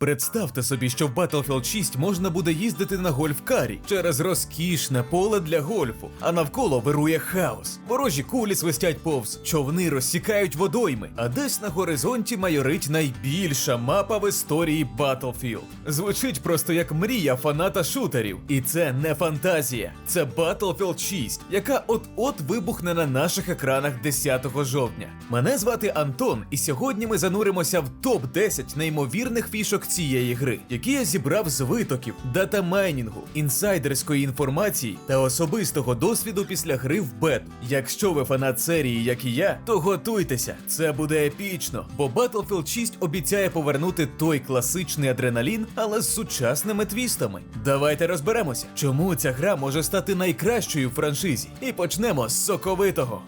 Представте собі, що в Battlefield 6 можна буде їздити на гольф-карі через розкішне поле для гольфу, а навколо вирує хаос. Ворожі кулі свистять повз, човни розсікають водойми, а десь на горизонті майорить найбільша мапа в історії Battlefield. Звучить просто як мрія фаната шутерів. І це не фантазія, це Battlefield 6, яка от-от вибухне на наших екранах 10 жовтня. Мене звати Антон, і сьогодні ми зануримося в топ 10 неймовірних фішок цієї гри, які я зібрав з витоків, датамайнінгу, інсайдерської інформації та особистого досвіду після гри в бету. Якщо ви фанат серії, як і я, то готуйтеся, це буде епічно, бо Battlefield 6 обіцяє повернути той класичний адреналін, але з сучасними твістами. Давайте розберемося, чому ця гра може стати найкращою в франшизі. І почнемо з соковитого.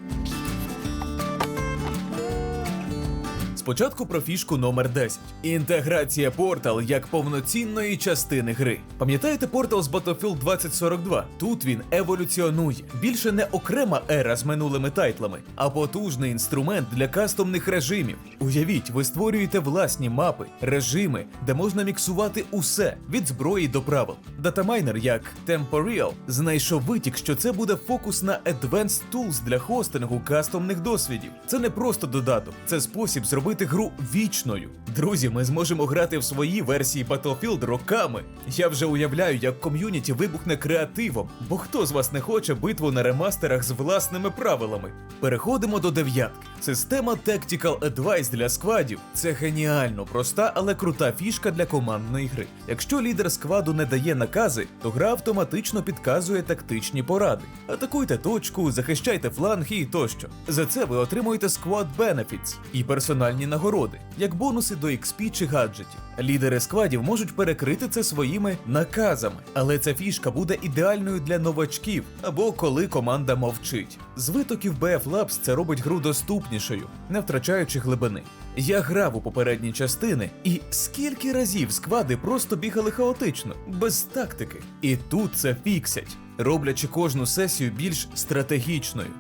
Спочатку про фішку номер 10. Інтеграція Portal як повноцінної частини гри. Пам'ятаєте Portal з Battlefield 2042? Тут він еволюціонує. Більше не окрема ера з минулими тайтлами, а потужний інструмент для кастомних режимів. Уявіть, ви створюєте власні мапи, режими, де можна міксувати усе від зброї до правил. Датамайнер, як Temporeal, знайшов витік, що це буде фокус на Advanced Tools для хостингу кастомних досвідів. Це не просто додаток, це спосіб зробити гру вічною. Друзі, ми зможемо грати в свої версії Battlefield роками. Я вже уявляю, як ком'юніті вибухне креативом, бо хто з вас не хоче битву на ремастерах з власними правилами? Переходимо до дев'ятки. Система Tactical Advice для сквадів це геніально проста, але крута фішка для командної гри. Якщо лідер скваду не дає накази, то гра автоматично підказує тактичні поради. Атакуйте точку, захищайте фланги і тощо. За це ви отримуєте Squad Benefits і персональні нагороди, як бонуси до XP чи гаджетів. Лідери сквадів можуть перекрити це своїми наказами, але ця фішка буде ідеальною для новачків або коли команда мовчить. З витоків BF Labs це робить гру доступнішою, не втрачаючи глибини. Я грав у попередні частини, і скільки разів сквади просто бігали хаотично, без тактики. І тут це фіксять, роблячи кожну сесію більш стратегічною.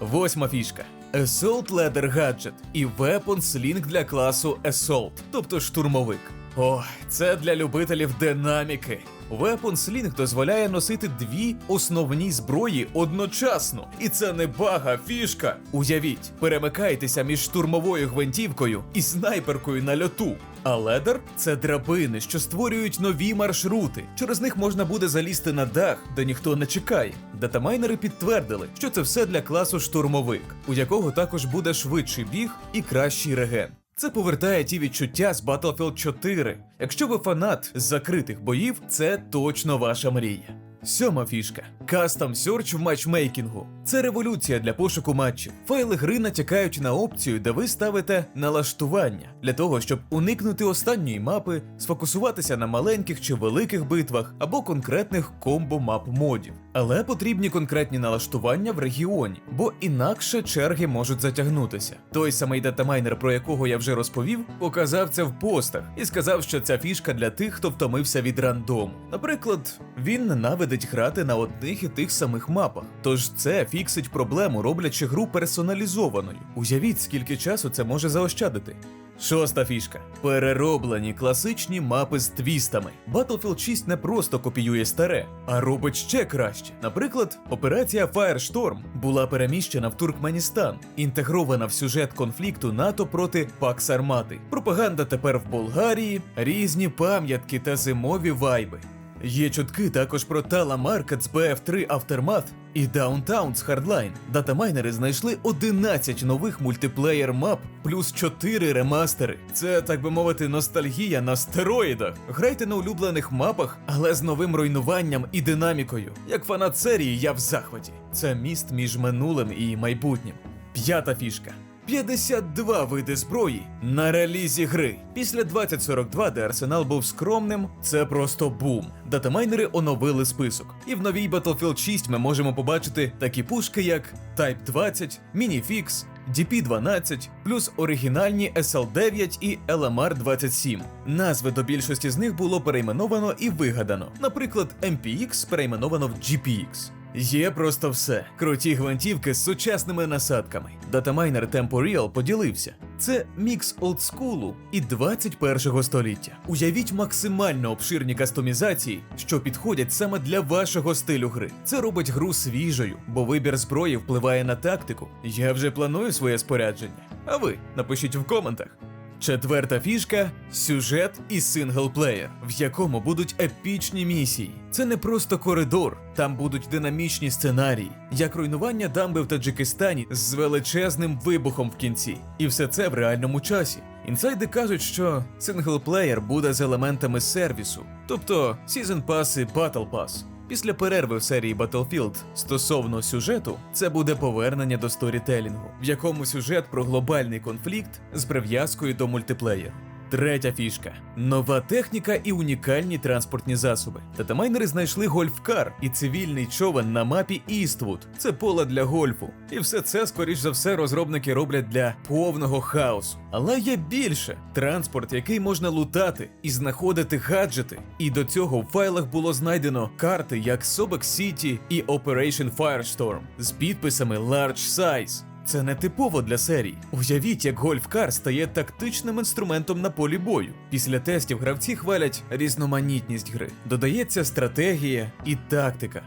Восьма фішка. Assault Leather Gadget і Weapon Sling для класу Assault, тобто штурмовик. О, це для любителів динаміки. Weapon Sling дозволяє носити дві основні зброї одночасно. І це не бага, фішка. Уявіть, перемикайтеся між штурмовою гвинтівкою і снайперкою на льоту. А ледер це драбини, що створюють нові маршрути. Через них можна буде залізти на дах, де ніхто не чекає. Датамайнери підтвердили, що це все для класу штурмовик, у якого також буде швидший біг і кращий реген. Це повертає ті відчуття з Battlefield 4. Якщо ви фанат закритих боїв, це точно ваша мрія. Сьома фішка Custom Search в матчмейкінгу. Це революція для пошуку матчів. Файли гри натякають на опцію, де ви ставите налаштування для того, щоб уникнути останньої мапи, сфокусуватися на маленьких чи великих битвах або конкретних комбо-мап модів. Але потрібні конкретні налаштування в регіоні, бо інакше черги можуть затягнутися. Той самий датамайнер, про якого я вже розповів, показав це в постах і сказав, що ця фішка для тих, хто втомився від рандому. Наприклад, він ненавидить грати на одних і тих самих мапах. Тож це фіксить проблему, роблячи гру персоналізованою. Уявіть, скільки часу це може заощадити. Шоста фішка перероблені класичні мапи з твістами. Battlefield 6 не просто копіює старе, а робить ще краще. Наприклад, операція Firestorm була переміщена в Туркменістан, інтегрована в сюжет конфлікту НАТО проти Пакс Армати. Пропаганда тепер в Болгарії, різні пам'ятки та зимові вайби. Є чутки також про Tala Market з BF3 Aftermath і Downtown з Hardline. Датамайнери знайшли 11 нових мультиплеєр мап плюс 4 ремастери. Це, так би мовити, ностальгія на стероїдах. Грайте на улюблених мапах, але з новим руйнуванням і динамікою. Як фанат серії, я в захваті. Це міст між минулим і майбутнім. П'ята фішка. 52 види зброї на релізі гри. Після 2042, де арсенал був скромним, це просто бум. Датамайнери оновили список. І в новій Battlefield 6 ми можемо побачити такі пушки, як Type 20, Minifix, DP-12, плюс оригінальні SL-9 і LMR-27. Назви до більшості з них було перейменовано і вигадано. Наприклад, MPX перейменовано в GPX. Є просто все. Круті гвинтівки з сучасними насадками. Датамайнер Tempo Real поділився. Це мікс олдскулу і 21-го століття. Уявіть максимально обширні кастомізації, що підходять саме для вашого стилю гри. Це робить гру свіжою, бо вибір зброї впливає на тактику. Я вже планую своє спорядження. А ви напишіть в коментах. Четверта фішка сюжет і синглплеєр, в якому будуть епічні місії. Це не просто коридор, там будуть динамічні сценарії, як руйнування дамби в Таджикистані з величезним вибухом в кінці. І все це в реальному часі. Інсайди кажуть, що синглплеєр буде з елементами сервісу, тобто Season Pass і Pass. Після перерви в серії Battlefield стосовно сюжету, це буде повернення до сторітелінгу, в якому сюжет про глобальний конфлікт з прив'язкою до мультиплеєру. Третя фішка нова техніка і унікальні транспортні засоби. Датамайнери знайшли гольфкар і цивільний човен на мапі Іствуд. Це поле для гольфу. І все це, скоріш за все, розробники роблять для повного хаосу. Але є більше транспорт, який можна лутати і знаходити гаджети. І до цього в файлах було знайдено карти як Sobek City і Operation Firestorm з підписами Large Size. Це не типово для серії. Уявіть, як гольфкар стає тактичним інструментом на полі бою. Після тестів гравці хвалять різноманітність гри. Додається стратегія і тактика.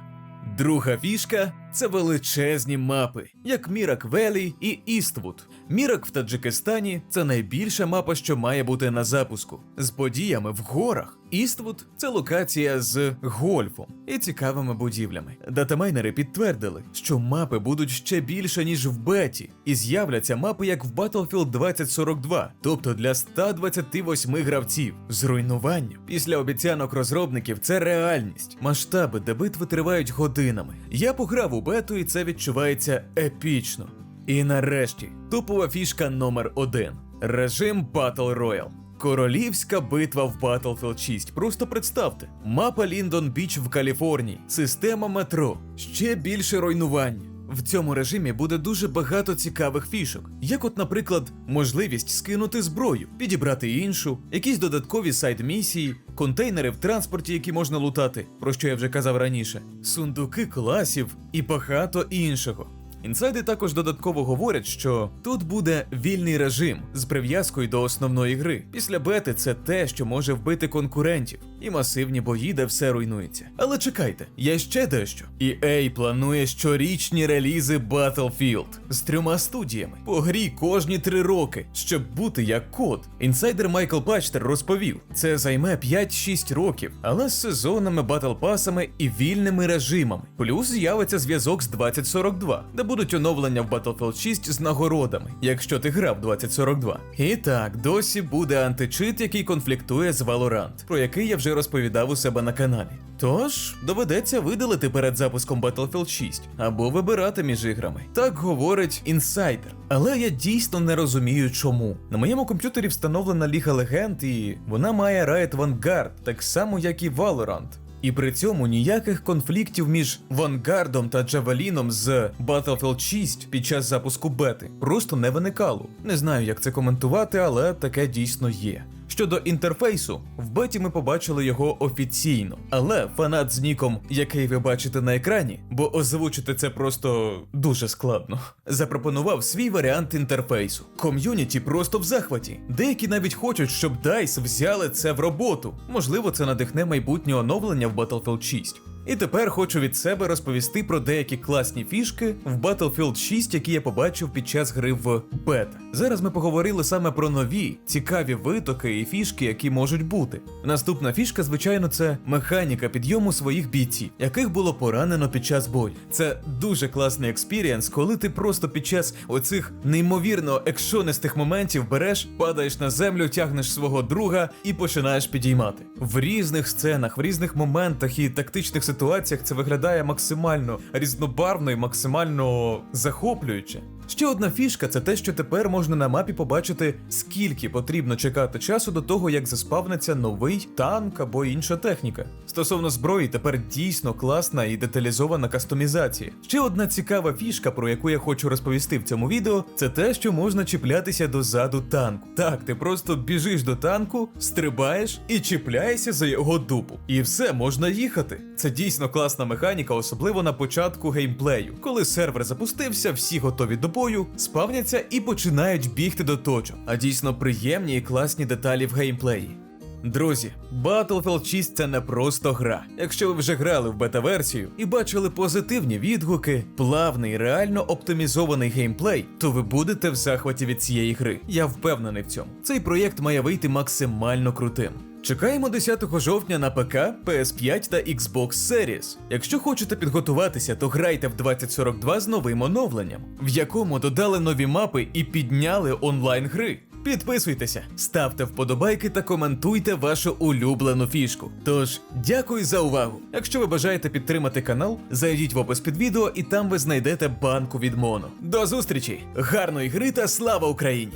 Друга фішка це величезні мапи, як Мірак Велі і Іствуд. Мірак в Таджикистані це найбільша мапа, що має бути на запуску, з подіями в горах. Іствуд це локація з гольфом і цікавими будівлями. Датамайнери підтвердили, що мапи будуть ще більше, ніж в беті, і з'являться мапи як в Battlefield 2042, тобто для 128 гравців. Зруйнування після обіцянок розробників це реальність. Масштаби, де битви тривають годинами. Я пограв у бету, і це відчувається епічно. І нарешті топова фішка номер 1 режим Battle Royale. Королівська битва в Battlefield 6. Просто представте: мапа Ліндон Біч в Каліфорнії, система метро, ще більше руйнування. В цьому режимі буде дуже багато цікавих фішок, як, от, наприклад, можливість скинути зброю, підібрати іншу, якісь додаткові сайд-місії, контейнери в транспорті, які можна лутати, про що я вже казав раніше, сундуки класів і багато іншого. Інсайди також додатково говорять, що тут буде вільний режим з прив'язкою до основної гри. Після бети це те, що може вбити конкурентів, і масивні бої, де все руйнується. Але чекайте, є ще дещо. EA планує щорічні релізи Battlefield з трьома студіями по грі кожні три роки, щоб бути як код. Інсайдер Майкл Бачтер розповів, це займе 5-6 років, але з сезонами, батлпасами і вільними режимами. Плюс з'явиться зв'язок з 2042, де будуть оновлення в Battlefield 6 з нагородами, якщо ти грав 2042. І так, досі буде античит, який конфліктує з Valorant, про який я вже розповідав у себе на каналі. Тож доведеться видалити перед запуском Battlefield 6 або вибирати між іграми. Так говорить інсайдер. Але я дійсно не розумію, чому. На моєму комп'ютері встановлена Ліга Легенд, і вона має Riot Vanguard, так само як і Valorant. І при цьому ніяких конфліктів між Вангардом та Джавеліном з Battlefield 6 під час запуску бети просто не виникало. Не знаю, як це коментувати, але таке дійсно є. Щодо інтерфейсу, в беті ми побачили його офіційно, але фанат з ніком, який ви бачите на екрані, бо озвучити це просто дуже складно, запропонував свій варіант інтерфейсу. Ком'юніті просто в захваті. Деякі навіть хочуть, щоб DICE взяли це в роботу. Можливо, це надихне майбутнє оновлення в Battlefield 6. І тепер хочу від себе розповісти про деякі класні фішки в Battlefield 6, які я побачив під час гри в бета. Зараз ми поговорили саме про нові цікаві витоки і фішки, які можуть бути. Наступна фішка, звичайно, це механіка підйому своїх бійців, яких було поранено під час бою. Це дуже класний експірієнс, коли ти просто під час оцих неймовірно екшонистих моментів береш, падаєш на землю, тягнеш свого друга і починаєш підіймати. В різних сценах, в різних моментах і тактичних ситуаціях це виглядає максимально різнобарвно і максимально захоплююче. Ще одна фішка це те, що тепер можна на мапі побачити, скільки потрібно чекати часу до того, як заспавниться новий танк або інша техніка. Стосовно зброї, тепер дійсно класна і деталізована кастомізація. Ще одна цікава фішка, про яку я хочу розповісти в цьому відео, це те, що можна чіплятися до заду танку. Так, ти просто біжиш до танку, стрибаєш і чіпляєшся за його дупу. І все, можна їхати. Це дійсно класна механіка, особливо на початку геймплею. Коли сервер запустився, всі готові до бою, спавняться і починають бігти до точок. А дійсно приємні і класні деталі в геймплеї. Друзі, Battlefield 6 це не просто гра. Якщо ви вже грали в бета-версію і бачили позитивні відгуки, плавний, реально оптимізований геймплей, то ви будете в захваті від цієї гри. Я впевнений в цьому. Цей проєкт має вийти максимально крутим. Чекаємо 10 жовтня на ПК, PS5 та Xbox Series. Якщо хочете підготуватися, то грайте в 2042 з новим оновленням, в якому додали нові мапи і підняли онлайн гри. Підписуйтеся, ставте вподобайки та коментуйте вашу улюблену фішку. Тож, дякую за увагу. Якщо ви бажаєте підтримати канал, зайдіть в опис під відео і там ви знайдете банку від Моно. До зустрічі! Гарної гри та слава Україні!